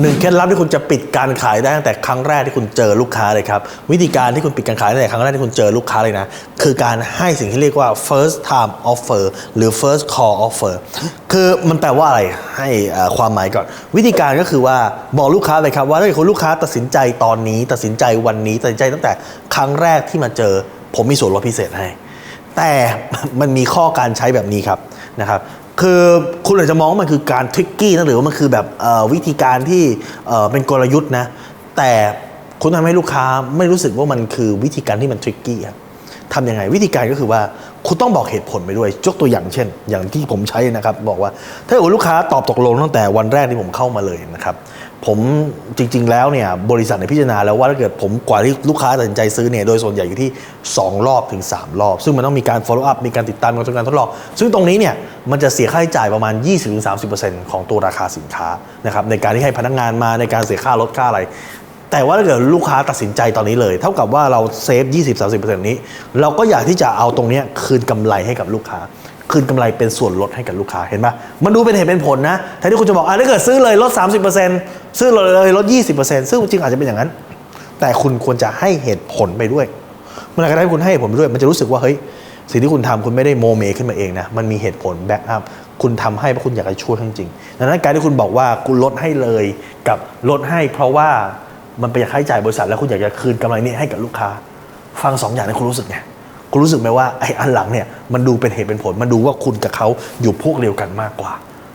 หนึ่งเคล็ดลับที่คุณจะปิดการขายได้ตั้งแต่ครั้งแรกที่คุณเจอลูกค้าเลยครับวิธีการที่คุณปิดการขายตั้งแต่ครั้งแรกที่คุณเจอลูกค้าเลยนะ คือการให้สิ่งที่เรียกว่า first time offer หรือ first call offer คือมันแปลว่าอะไรให้ความหมายก่อน วิธีการก็คือว่าบอกลูกค้าเลยครับว่าถ้าเกิดคุณลูกค้าตัดสินใจตอนนี้ ตัดสินใจวันนี้ตัดสินใจตั้งแต่ครั้งแรกที่มาเจอ ผมมีส่วนลดพิเศษให้ แต่มันมีข้อการใช้แบบนี้ครับนะครับ คือคุณอาจจะมองว่ามันคือการทริกกี้นะหรือว่ามันคือแบบวิธีการที่เป็นกลยุทธ์นะ แต่คุณทำให้ลูกค้าไม่รู้สึกว่ามันคือวิธีการที่มันทริกกี้ครับทำยังไงวิธีการก็คือว่าคุณต้องบอกเหตุผลไปด้วยยกตัวอย่างเช่น อย่างที่ผมใช้นะครับ บอกว่า ถ้าเกิดว่าลูกค้าตอบตกลงตั้งแต่วันแรกที่ผมเข้ามาเลย นะครับผมจริง ๆ แล้วเนี่ยบริษัทในพิจารณาแล้วว่าถ้าเกิดผมกว่าที่ลูกค้าตัดสินใจซื้อเนี่ยโดยส่วนใหญ่อยู่ที่ 2 รอบถึง 3 รอบ ซึ่งมันต้องมีการ follow up มีการติดตามการทดลอง ซึ่งตรงนี้เนี่ยมันจะเสียค่าใช้จ่ายประมาณ 20-30%ของตัวราคาสินค้านะครับในการที่ให้พนักงานมาในการเสียค่ารถค่าอะไรแต่ว่าถ้าเกิดลูกค้าตัดสินใจตอนนี้เลย เท่ากับว่าเราเซฟ 20-30%นี้ เราก็อยากที่จะเอาตรงนี้คืนกำไรให้กับลูกค้า คืนกำไรเป็นส่วนลดให้กับลูกค้าเห็นปะมันดูเป็นเหตุเป็นผลนะแทนที่คุณจะบอกอะถ้าเกิดซื้อเลยลด 30%ซื้อเลยลด 20%ซึ่งจริงอาจจะเป็นอย่างนั้น แต่คุณควรจะให้เหตุผลไปด้วยเมื่อไหร่ก็ได้คุณให้เหตุผลไปด้วย มันจะรู้สึกว่าเฮ้ยสิ่งที่คุณทำคุณไม่ได้โมเมขึ้นมาเองนะ มันมีเหตุผลแบ็กอัพ คุณทำให้เพราะคุณอยากจะช่วยจริงๆดังนั้นการที่คุณบอกว่าคุณลดให้เลยกับลดให้เพราะว่ามันประหยัดค่าใช้จ่ายบริษัทแล้วคุณอยากจะคืนกำไรนี้ให้กับลูกค้า ฟังสองอย่างนี้คุณรู้สึกไง คุณรู้สึกไหมว่าไอ้อันหลังเนี่ยมันดูเป็นเหตุเป็นผล มันดูว่าคุณกับเขาอยู่พวกเดียวกันมากกว่า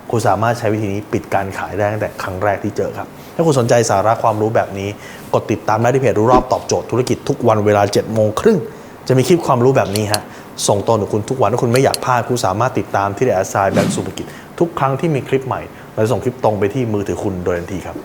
คุณสามารถใช้วิธีนี้ปิดการขายได้ตั้งแต่ครั้งแรกที่เจอครับ ถ้าคุณสนใจสาระความรู้แบบนี้ กดติดตามได้ที่เพจรู้รอบตอบโจทย์ธุรกิจทุกวันเวลา7จ็ดโมงครึ่งจะมีคลิปความรู้แบบนี้ฮะส่งตรงถึงคุณทุกวันถ้าคุณไม่อยากพลาดคุณสามารถติดตามที่เดอะไซด์แบงก์สุภกิจทุกครั้งที่มีคลิปใหม่เราจะส่งคลิปตรงไปที่มือถือคุณโดยทันทีครับ